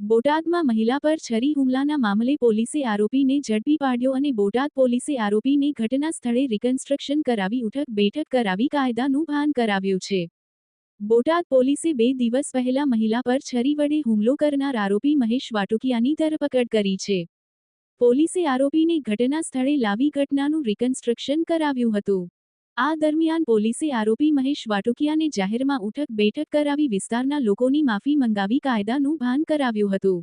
બોટાદમાં મહિલા પર છરી હુમલાના મામલે પોલીસે આરોપીને ઝડપી પાડ્યો અને બોટાદ પોલીસે આરોપીને ઘટના સ્થળે રિકન્સ્ટ્રક્શન કરાવી ઉઠક બેઠક કરાવી કાયદાનું ભાન કરાવ્યું છે. બોટાદ પોલીસે બે દિવસ પહેલા મહિલા પર છરી વડે હુમલો કરનાર આરોપી મહેશ વાટુકિયાની ધરપકડ કરી છે. પોલીસે આરોપીને ઘટના સ્થળે લાવી ઘટનાનું રિકન્સ્ટ્રક્શન કરાવ્યું હતું. આ દરમિયાન પોલીસે આરોપી મહેશ વાટુકિયાને જાહેરમાં ઉઠક બેઠક કરાવી વિસ્તારના લોકોની માફી મંગાવી કાયદાનું ભાન કરાવ્યું હતું.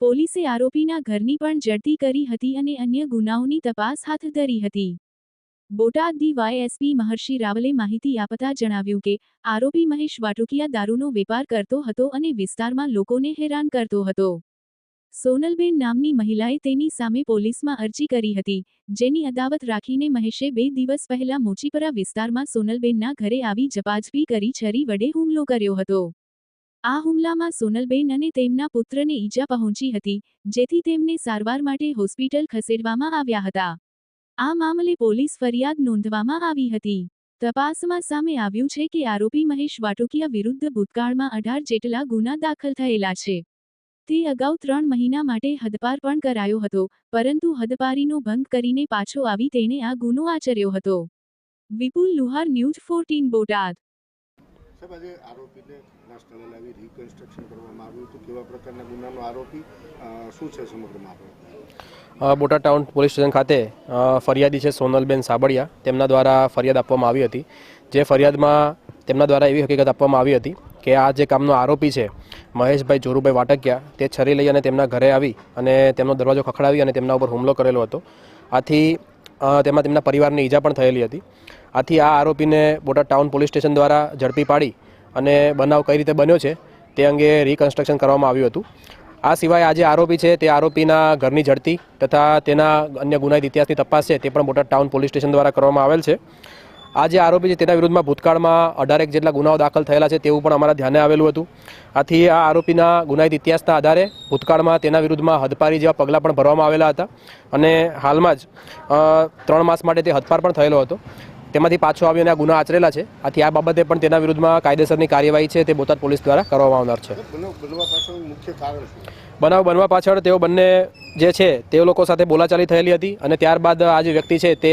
પોલીસે આરોપીના ઘરની પણ જડતી કરી હતી અને અન્ય ગુનાઓની તપાસ હાથ ધરી હતી. બોટાદ ડીવાયએસપી મહર્ષિ રાવલે માહિતી આપતા જણાવ્યું કે, આરોપી મહેશ વાટુકિયા દારૂનો વેપાર કરતો હતો અને વિસ્તારમાં લોકોને હેરાન કરતો હતો. સોનલબેન નામની મહિલાએ તેની સામે પોલીસમાં અરજી કરી હતી, જેની અદાવત રાખીને મહેશે બે દિવસ પહેલા મોચીપરા વિસ્તારમાં સોનલબેનના ઘરે આવી જપાજપી કરી છરી વડે હુમલો કર્યો હતો. આ હુમલામાં સોનલબેન અને તેમના પુત્રને ઈજા પહોંચી હતી, જેથી તેમને સારવાર માટે હોસ્પિટલ ખસેડવામાં આવ્યા હતા. આ મામલે પોલીસ ફરિયાદ નોંધવામાં આવી હતી. તપાસમાં સામે આવ્યું છે કે આરોપી મહેશ વાટોકિયા વિરુદ્ધ ભૂતકાળમાં અઢાર જેટલા ગુના દાખલ થયેલા છે. તે અગાઉ ત્રણ મહિના માટે હદપાર પણ કરાયો હતો પરંતુ હદપારીનો ભંગ કરીને પાછો આવી તેણે આ ગુનો આચર્યો હતો. Vipul Luhar news fourteen Botad. સાહેબ આજે આરોપીને ઘટના લાવી રિકન્સ્ટ્રક્શન કરવામાં આવ્યું હતું. કેવા પ્રકારના ગુનાનો આરોપી શું છે સમગ્ર મામલો? બોટાદ ટાઉન પોલીસ સ્ટેશન ખાતે ફરિયાદી છે સોનલબેન સાબડિયા તેમના દ્વારા ફરિયાદ આપવામાં આવી હતી. જે ફરિયાદમાં તેમના દ્વારા એવી હકીકત આપવામાં આવી હતી કે આ જે કામનો આરોપી છે, મહેશભાઈ જોરુભાઈ વાટકિયા, તે છરી લઈ અને તેમના ઘરે આવી અને તેમનો દરવાજો ખખડાવી અને તેમના ઉપર હુમલો કરેલો હતો. આથી તેમાં તેમના પરિવારને ઈજા પણ થયેલી હતી. આથી આ આરોપીને બોટાદ ટાઉન પોલીસ સ્ટેશન દ્વારા ઝડપી પાડી અને બનાવ કઈ રીતે બન્યો છે, તે અંગે રિકન્સ્ટ્રક્શન કરવામાં આવ્યું હતું. આ સિવાય આ જે આરોપી છે, તે આરોપીના ઘરની ઝડતી તથા તેના અન્ય ગુનાહિત ઇતિહાસની તપાસ છે, તે પણ બોટાદ ટાઉન પોલીસ સ્ટેશન દ્વારા કરવામાં આવેલ છે. આ જે આરોપી છે તેના વિરુદ્ધમાં ભૂતકાળમાં અઢારેક જેટલા ગુનાઓ દાખલ થયેલા છે તેવું પણ અમારા ધ્યાને આવેલું હતું. આથી આ આરોપીના ગુનાહિત ઇતિહાસના આધારે ભૂતકાળમાં તેના વિરુદ્ધમાં હદપારી જેવા પગલાં પણ ભરવામાં આવેલા હતા અને હાલમાં જ ત્રણ માસ માટે તે હદપાર પણ થયેલો હતો. તેમાંથી પાછો આવીને આ ગુના આચરેલા છે. આથી આ બાબતે પણ તેના વિરુદ્ધમાં કાયદેસરની કાર્યવાહી છે તે બોટાદ પોલીસ દ્વારા કરવામાં આવનાર છે. બનાવ બનવા પાછળ તેઓ બંને જે છે તેઓ લોકો સાથે બોલાચાલી થયેલી હતી અને ત્યારબાદ આ જે વ્યક્તિ છે તે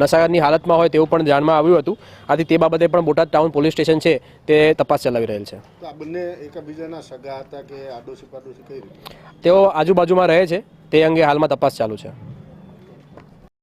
નશાની હાલતમાં હોય તેવું પણ જાણમાં આવ્યું હતું. આથી તે બાબતે પણ બોટાદ ટાઉન પોલીસ સ્ટેશન છે તે તપાસ ચલાવી રહેલ છે. બંને એકબીજાના સગા હતા કે આડોશી પાડોશી કઈ રીતે? તેઓ આજુબાજુમાં રહે છે. તે અંગે હાલમાં તપાસ ચાલુ છે.